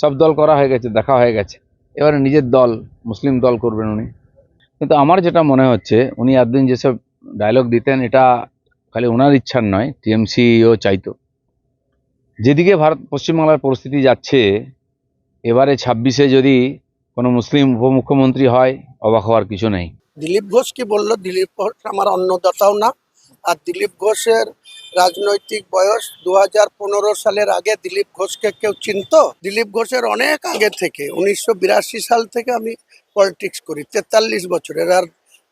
সব দল করা হয়ে গেছে, দেখা হয়ে গেছে। এবারে নিজের দল, মুসলিম দল করবেন উনি। কিন্তু আমার যেটা মনে হচ্ছে, উনি একদিন যেসব ডায়লগ দিতেন, এটা খালি ওনার ইচ্ছার নয়, টিএমসিও চাইতো। যেদিকে ভারত, পশ্চিমবাংলার পরিস্থিতি যাচ্ছে, এবারে ছাব্বিশে যদি কোনো মুসলিম উপমুখ্যমন্ত্রী হয়, অবাক হওয়ার কিছু নেই। দিলীপ ঘোষ কি বলল? দিলীপ ঘোষ আমার অন্নদাতাও না। আর দিলীপ ঘোষের রাজনৈতিক বয়স দু সালের আগে দিলীপ ঘোষকে কেউ চিনত? দিলীপ ঘোষের অনেক আগে থেকে, উনিশশো বিরাশি সাল থেকে আমি পলিটিক্স করি, তেতাল্লিশ বছরের। আর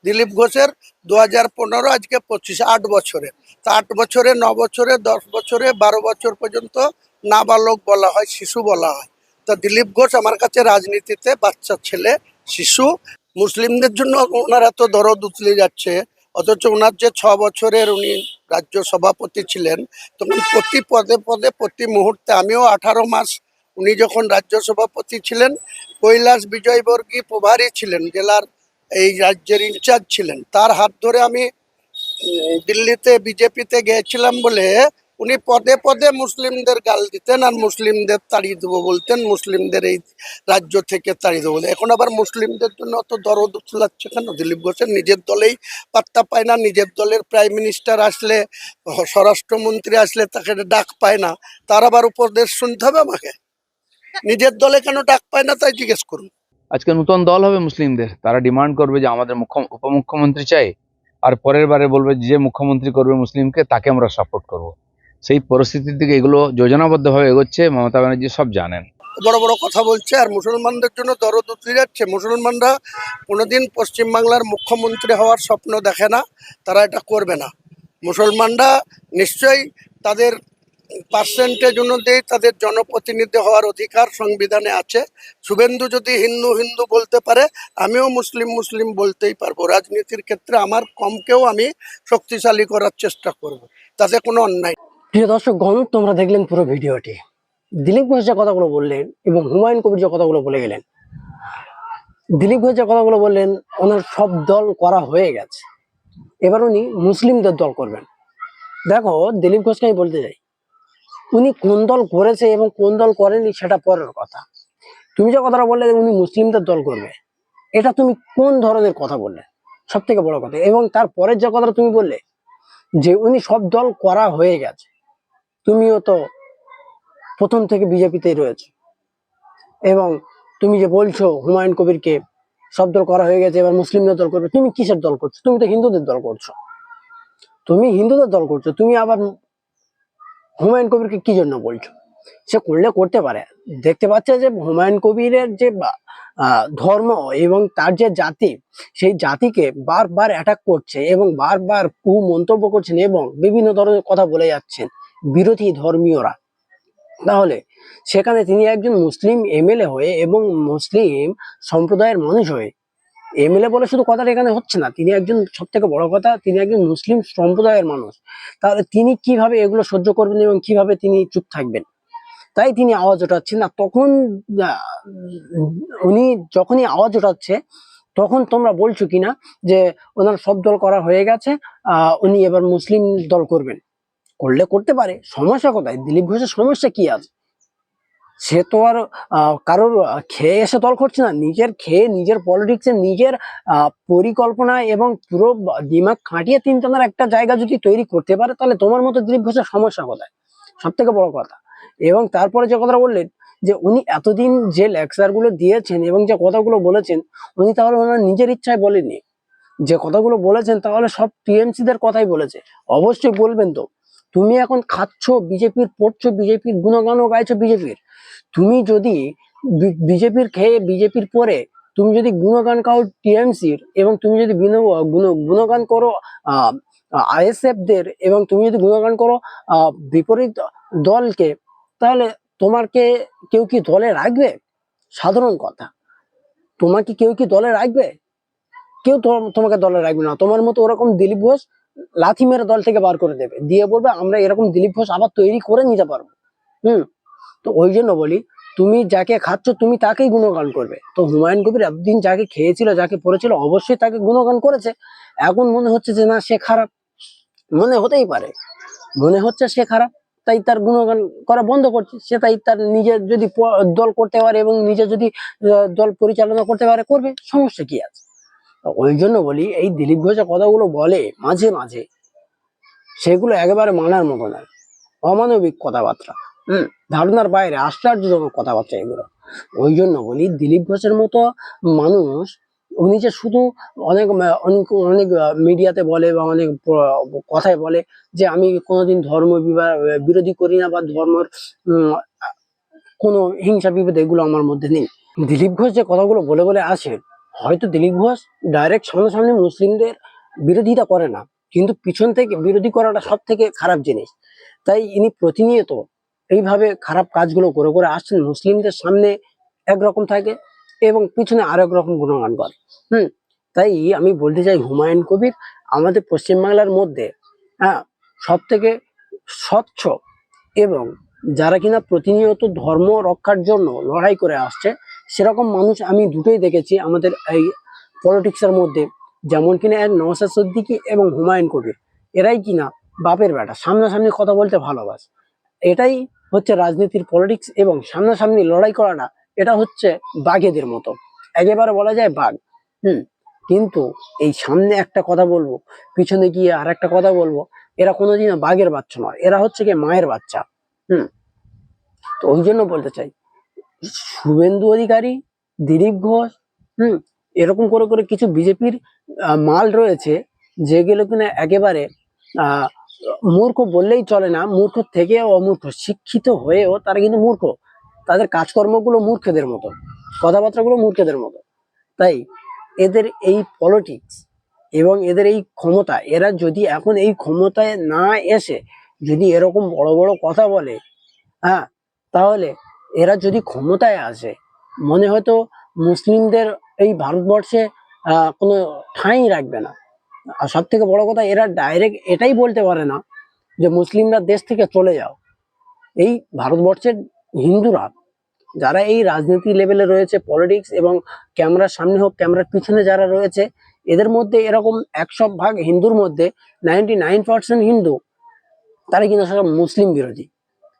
দিলীপ ঘোষের দু হাজার পনেরো, আজকে পঁচিশ, আট বছরে তা আট বছরে, ন বছরে, দশ বছরে, বারো বছর পর্যন্ত নাবালক বলা হয়, শিশু বলা হয়। তা দিলীপ ঘোষ আমার কাছে রাজনীতিতে বাচ্চা ছেলে, শিশু। মুসলিমদের জন্য ওনার এত দরদ উতলে যাচ্ছে। অথচ ওনার যে ছ বছরের উনি রাজ্য সভাপতি ছিলেন তখন প্রতি পদে পদে, প্রতি মুহূর্তে আমিও আঠারো মাস উনি যখন রাজ্য সভাপতি ছিলেন, কৈলাস বিজয়বর্গী প্রভারী ছিলেন, জেলার এই রাজ্যের ইনচার্জ ছিলেন। তার হাত ধরে আমি দিল্লিতে, বিজেপিতে গিয়েছিলাম বলে উনি পদে পদে মুসলিমদের গাল দিতেন আর মুসলিমদের তাড়িয়ে দেবো বলতেন, মুসলিমদের এই রাজ্য থেকে তাড়িয়ে দেবো। এখন আবার মুসলিমদের জন্য অত দরদ উতলাচ্ছে কেন? দিলীপ ঘোষের নিজের দলেই পাত্তা পায় না, নিজের দলের প্রাইম মিনিস্টার আসলে, স্বরাষ্ট্রমন্ত্রী আসলে তাকে ডাক পায় না। তার আবার উপদেশ শুনতে হবে আমাকে। নিজের দলে কেন ডাক পায় না তাই জিজ্ঞেস করুন। আজকে নতুন দল হবে মুসলিমদের। তারা ডিমান্ড করবে যে আমাদের মুখ্য, উপমুখ্যমন্ত্রী চাই। আর পরের বারে বলবে যে মুখ্যমন্ত্রী করবে মুসলিমকে, তাকে আমরা সাপোর্ট করব। সেই পরিস্থিতির দিকে এগুলো যোজনাবদ্ধভাবে এগোচ্ছে, মমতা ব্যানার্জি সব জানেন। বড় বড় কথা বলছে, আর মুসলমানদের জন্য দরদ উতলে যাচ্ছে। মুসলমানরা কোনোদিন পশ্চিমবাংলার মুখ্যমন্ত্রী হওয়ার স্বপ্ন দেখে না, তারা এটা করবে না। মুসলমানরা নিশ্চয়ই তাদের পার্সেন্টেজ অনুযায়ী তাদের জনপ্রতিনিধি হওয়ার অধিকার সংবিধানে আছে। শুভেন্দু যদি হিন্দু হিন্দু বলতে পারে, আমিও মুসলিম মুসলিম বলতেই পারব। রাজনীতির ক্ষেত্রে আমার কমকেও আমি শক্তিশালী করার চেষ্টা করব। তাতে কোনো অন্যায় প্রিয় দর্শক গণ তোমরা দেখলেন পুরো ভিডিওটি। দিলীপ ঘোষ যে কথাগুলো বললেন এবং হুমায়ুন কবির যে কথাগুলো বলে গেলেন, দিলীপ ঘোষ যে কথাগুলো বললেন, ওনার সব দল করা হয়ে গেছে। এবার উনি মুসলিমদের দল করবেন। দেখো, দিলীপ ঘোষকে আমি বলতে চাই, উনি কোন দল করেছে এবং কোন দল করেনি সেটা পরের কথা। তুমি যে কথাটা বললে উনি মুসলিমদের দল করবে, এটা তুমি কোন ধরনের কথা বললে? সব থেকে বড় কথা। এবং তারপরের যে কথাটা তুমি বললে, যে উনি সব দল করা হয়ে গেছে তুমিও তো প্রথম থেকে বিজেপিতেই রয়েছে। এবং তুমি যে বলছো হুমায়ুন কবিরকে সব দল করা হয়ে গেছে, এবার মুসলিমদের দল করবে, তুমি কিসের দল করছ? তুমি তো হিন্দুদের দল করছ। তুমি হিন্দুদের দল করছ, তুমি আবার হুমায়ুন কবিরকে কি জন্য বলছো? সে করলে করতে পারে। দেখতে পাচ্ছে যে হুমায়ুন কবিরের যে ধর্ম এবং তার যে জাতি, সেই জাতিকে বারবার অ্যাটাক করছে এবং বারবার কু মন্তব্য করছেন এবং বিভিন্ন ধরনের কথা বলে যাচ্ছেন। বিরোধী ধর্মীয়রা। তাহলে সেখানে তিনি একজন মুসলিম এমএলএ হয়ে এবং মুসলিম সম্প্রদায়ের মানুষ হয়ে এমএলএ বলে শুধু কথাটা এখানে হচ্ছে না, তিনি একজন সব থেকে বড় কথা, তিনি একজন মুসলিম সম্প্রদায়ের মানুষ। তাহলে তিনি কীভাবে এগুলো সহ্য করবেন এবং কীভাবে তিনি চুপ থাকবেন? তাই তিনি আওয়াজ ওঠাচ্ছেন না, তখন উনি যখনই আওয়াজ ওঠাচ্ছে তখন তোমরা বলছো কিনা যে ওনার সব দল করা হয়ে গেছে উনি এবার মুসলিম দল করবেন। করলে করতে পারে। সমস্যা কোথায়? দিলীপ ঘোষের সমস্যা কি আছে? সে তো আর কারোর খেয়ে এসে দল করছে না। নিজের খেয়ে, নিজের পলিটিক্সে নিজের পরিকল্পনা এবং পুরো দিমাগ খাটিয়ে তিন টানার একটা জায়গা যদি তৈরি করতে পারে, তাহলে তোমার মতো দিলীপ ঘোষের সমস্যা কোথায়? সব থেকে বড় কথা। এবং তারপরে যে কথাটা বললেন, যে উনি এতদিন যে লেকচারগুলো দিয়েছেন এবং যে কথাগুলো বলেছেন, উনি তাহলে ওনার নিজের ইচ্ছায় বলেনি যে কথাগুলো বলেছেন, তাহলে সব টিএমসি দের কথাই বলেছে। অবশ্যই বলবেন তো। তুমি এখন খাচ্ছ, বিজেপির পড়ছো, বিজেপির গুণগানও গাইছো বিজেপির। তুমি যদি বিজেপির খেয়ে বিজেপির পরে তুমি যদি গুণগান গাও টিএমসির এবং তুমি যদি গুণগান করো আইএসএফ দের এবং তুমি যদি গুণগান করো বিপরীত দলকে, তাহলে তোমাকে কেউ কি দলে রাখবে? সাধারণ কথা। তোমাকে কেউ কি দলে রাখবে? কেউ তোমাকে দলে রাখবে না। তোমার মতো ওরকম দিলীপ ঘোষ লাথি মেরে দল থেকে বার করে দেবে। দিয়ে বলবে, আমরা এরকম দিলীপ ঘোষ আবার তৈরি করে নিতে পারব। হুম? তো ওই জন্য বলি, তুমি যাকে খাচ্ছ, তুমি তাকেই গুণগান করবে। তো হুমায়ুন কবির এতদিন যাকে খেয়েছিল, যাকে পড়েছিল, অবশ্যই তাকে গুণগান করেছে। এখন মনে হচ্ছে যে, না, সে খারাপ। মনে হতেই পারে। মনে হচ্ছে সে খারাপ, তাই তার গুণগান করা বন্ধ করছে। সে তাই তার নিজের যদি দল করতে পারে এবং নিজে যদি দল পরিচালনা করতে পারে, করবে। সমস্যা কি আছে? ওই জন্য বলি, এই দিলীপ ঘোষের কথাগুলো বলে মাঝে মাঝে সেগুলো একেবারে মানার মতো নয়। অমানবিক কথাবার্তা। হম, ধারণার বাইরে, আশ্চর্যজনক কথাবার্তা এগুলো। ওই জন্য বলি, দিলীপ ঘোষের মতো মানুষ, উনি যে শুধু অনেক অনেক অনেক মিডিয়াতে বলে বা অনেক কথায় বলে যে আমি কোনোদিন ধর্ম বিরোধী করি না বা ধর্মের কোনো হিংসা বিভেদ এগুলো আমার মধ্যে নেই। দিলীপ ঘোষ যে কথাগুলো বলে বলে আসে হয়তো দিলীপ ঘোষ ডাইরেক্ট সামনাসামনি মুসলিমদের বিরোধিতা করে না, কিন্তু পিছন থেকে বিরোধী করাটা সব থেকে খারাপ জিনিস। তাই ইনি প্রতিনিয়ত এইভাবে খারাপ কাজগুলো করে করে আসছেন, মুসলিমদের সামনে একরকম থাকে এবং পিছনে আরেক রকম গুণগান করে। হুম, তাই আমি বলতে চাই হুমায়ুন কবির আমাদের পশ্চিমবাংলার মধ্যে হ্যাঁ সব থেকে স্বচ্ছ এবং যারা কিনা প্রতিনিয়ত ধর্ম রক্ষার জন্য লড়াই করে আসছে সেরকম মানুষ আমি দুটোই দেখেছি আমাদের এই পলিটিক্সের মধ্যে। যেমন কিনা এক নওসাদ সিদ্দিকী এবং হুমায়ুন কবির। এরাই কিনা বাপের বেটা, সামনাসামনি কথা বলতে ভালোবাসে। এটাই হচ্ছে রাজনীতির পলিটিক্স এবং সামনাসামনি লড়াই করাটা, এটা হচ্ছে বাঘেদের মতো। একেবারে বলা যায় বাঘ। হুম, কিন্তু এই সামনে একটা কথা বলব, পিছনে গিয়ে আর একটা কথা বলব, এরা কোনোদিনও বাঘের বাচ্চা নয়, এরা হচ্ছে কি মায়ের বাচ্চা। হুম, তো ওই জন্য বলতে চাই শুভেন্দু অধিকারী, দিলীপ ঘোষ, হুম, এরকম করে করে কিছু বিজেপির মাল রয়েছে যেগুলো কিনা একেবারে মূর্খ বললেই চলে না, মূর্খ থেকে অমূর্খ, শিক্ষিত হয়েও তারা কিন্তু মূর্খ। তাদের কাজকর্মগুলো মূর্খদের মতো, কথাবার্তাগুলো মূর্খদের মতো। তাই এদের এই পলিটিক্স এবং এদের এই ক্ষমতা, এরা যদি এখন এই ক্ষমতায় না এসে যদি এরকম বড় বড় কথা বলে হ্যাঁ তাহলে এরা যদি ক্ষমতায় আসে, মনে হয়তো মুসলিমদের এই ভারতবর্ষে কোনো ঠাঁই রাখবে না। আর সব থেকে বড় কথা, এরা ডাইরেক্ট এটাই বলতে পারে না যে মুসলিমরা দেশ থেকে চলে যাও। এই ভারতবর্ষের হিন্দুরা, যারা এই রাজনীতি লেভেলে রয়েছে পলিটিক্স এবং ক্যামেরার সামনে হোক ক্যামেরার পিছনে যারা রয়েছে, এদের মধ্যে এরকম একশো ভাগ হিন্দুর মধ্যে নাইনটি নাইন পার্সেন্ট হিন্দু। তারা কিন্তু সব মুসলিম বিরোধী।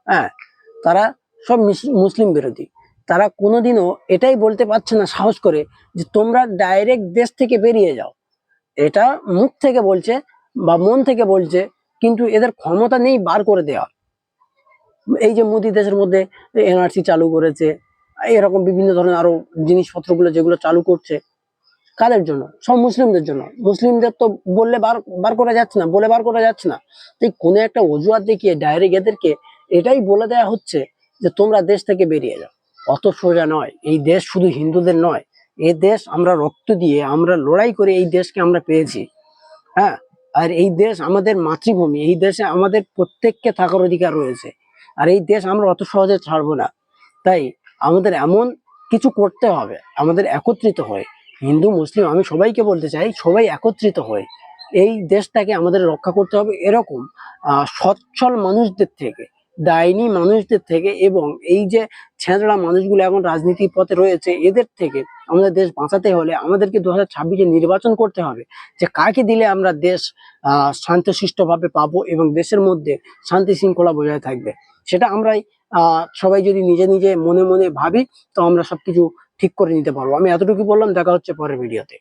হ্যাঁ তারা সব মিস- মুসলিম বিরোধী। তারা কোনোদিনও এটাই বলতে পারছে না সাহস করে যে তোমরা ডাইরেক্ট দেশ থেকে বেরিয়ে যাও। এটা মুখ থেকে বলছে বা মন থেকে বলছে, কিন্তু এদের ক্ষমতা নেই বার করে দেওয়া এই যে মোদি দেশের মধ্যে এনআরসি চালু করেছে, এরকম বিভিন্ন ধরনের আরও জিনিসপত্রগুলো যেগুলো চালু করছে, কাদের জন্য? সব মুসলিমদের জন্য। মুসলিমদের তো বললে বার বার করা যাচ্ছে না, বলে বার করা যাচ্ছে না। তাই কোনো একটা অজুহাত দেখিয়ে ডাইরেক্ট এদেরকে এটাই বলে দেওয়া হচ্ছে যে তোমরা দেশ থেকে বেরিয়ে যাও। অত সোজা নয়, এই দেশ শুধু হিন্দুদের নয় এই দেশ আমরা রক্ত দিয়ে আমরা লড়াই করে এই দেশকে আমরা পেয়েছি। হ্যাঁ আর এই দেশ আমাদের মাতৃভূমি, এই দেশে আমাদের প্রত্যেককে থাকার অধিকার রয়েছে। আর এই দেশ আমরা অত সহজে ছাড়বো না। তাই আমাদের এমন কিছু করতে হবে, আমাদের একত্রিত হয়ে। হিন্দু, মুসলিম, আমি সবাইকে বলতে চাই, সবাই একত্রিত হয়ে এই দেশটাকে আমাদের রক্ষা করতে হবে এরকম সচ্ছল মানুষদের থেকে। ডাইনি মানুষদের থেকে এবং এই যে ছেঁচড়া মানুষগুলো এখন রাজনীতির পথে রয়েছে, এদের থেকে আমাদের দেশ বাঁচাতে হলে আমাদেরকে দু হাজার ছাব্বিশে নির্বাচন করতে হবে যে কাকে দিলে আমরা দেশ শান্তশিষ্টভাবে পাবো এবং দেশের মধ্যে শান্তি শৃঙ্খলা বজায় থাকবে। সেটা আমরাই সবাই যদি নিজে নিজে মনে মনে ভাবি, তো আমরা সবকিছু ঠিক করে নিতে পারব। আমি এতটুকু বললাম, দেখা হচ্ছে পরের ভিডিওতে।